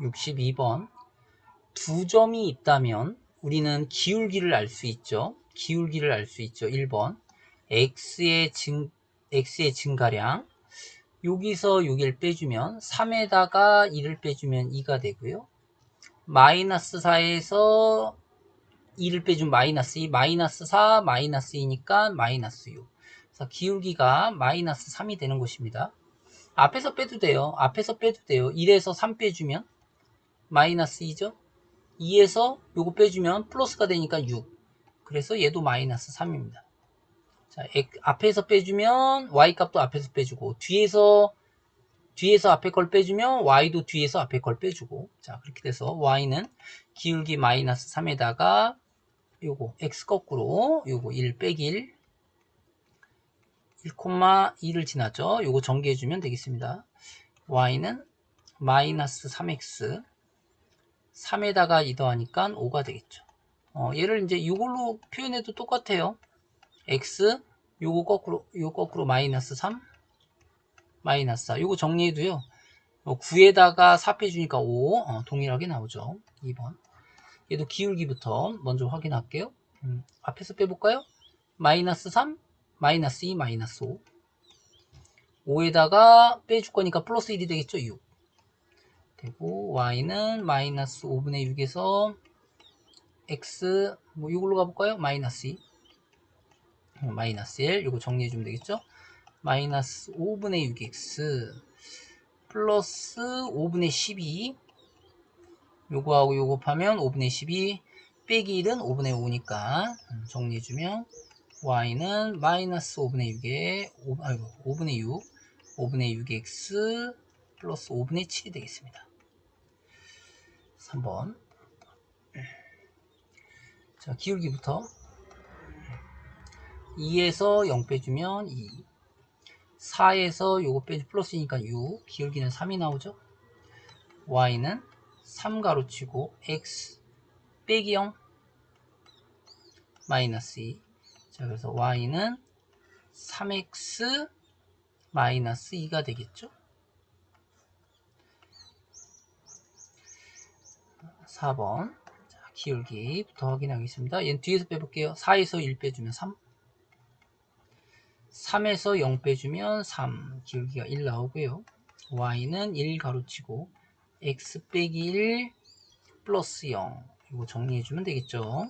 62번. 두 점이 있다면 우리는 기울기를 알 수 있죠. 기울기를 알 수 있죠. 1번. x의 증, x의 증가량. 여기서 여기를 빼주면 3에다가 2를 빼주면 2가 되고요. 마이너스 4에서 2를 빼주면 마이너스 2, 마이너스 4, 마이너스 2니까 마이너스 6. 그래서 기울기가 마이너스 3이 되는 것입니다. 앞에서 빼도 돼요. 앞에서 빼도 돼요. 1에서 3 빼주면 마이너스 2죠. 2에서 요거 빼주면 플러스가 되니까 6. 그래서 얘도 마이너스 3입니다. 자, 앞에서 빼주면 y 값도 앞에서 빼주고 뒤에서 뒤에서 앞에 걸 빼주면 y도 뒤에서 앞에 걸 빼주고 자 그렇게 돼서 y는 기울기 마이너스 3에다가 요거 x 거꾸로 요거 1 빼기 1 1,2를 지나죠. 요거 전개해주면 되겠습니다. y는 마이너스 3x 3에다가 2 더하니까 5가 되겠죠. 어, 얘를 이제 이걸로 표현해도 똑같아요. x 요거 거꾸로 요 거꾸로 마이너스 3 마이너스 4 요거 정리해도요. 9에다가 4 빼주니까 5 어, 동일하게 나오죠. 2번 얘도 기울기부터 먼저 확인할게요. 음, 앞에서 빼볼까요? 마이너스 3 마이너스 2 마이너스 5 5에다가 빼줄 거니까 플러스 1이 되겠죠. 6 되고 y는 마이너스 5분의 6에서 x 뭐 이걸로 가볼까요? 마이너스 2 어, 마이너스 1 이거 정리해주면 되겠죠? 마이너스 5분의 6x 플러스 5분의 12 요거하고 요거 합하면 5분의 12 빼기 1은 5분의 5니까 정리해주면 y는 마이너스 5분의 6에 5, 아이고, 5분의 6 5분의 6x 플러스 5분의 7이 되겠습니다 3번. 자 기울기부터. 2에서 0 빼주면 2 4에서 요거 빼주 플러스니까 6 기울기는 3이 나오죠? y는 3 가로치고 x 빼기 0 마이너스 2 자, 그래서 y는 3x 마이너스 2가 되겠죠? 4번. 자, 기울기부터 확인하겠습니다. 얘는 뒤에서 빼볼게요. 4에서 1 빼주면 3. 3에서 0 빼주면 3. 기울기가 1 나오고요. y는 1 가로치고 x 빼기 1 플러스 0. 이거 정리해주면 되겠죠?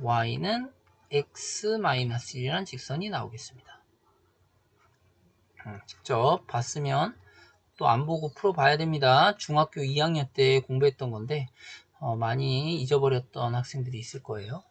y는 x-1이라는 직선이 나오겠습니다. 음, 직접 봤으면 또 안 보고 풀어봐야 됩니다. 중학교 2학년 때 공부했던 건데 어, 많이 잊어버렸던 학생들이 있을 거예요.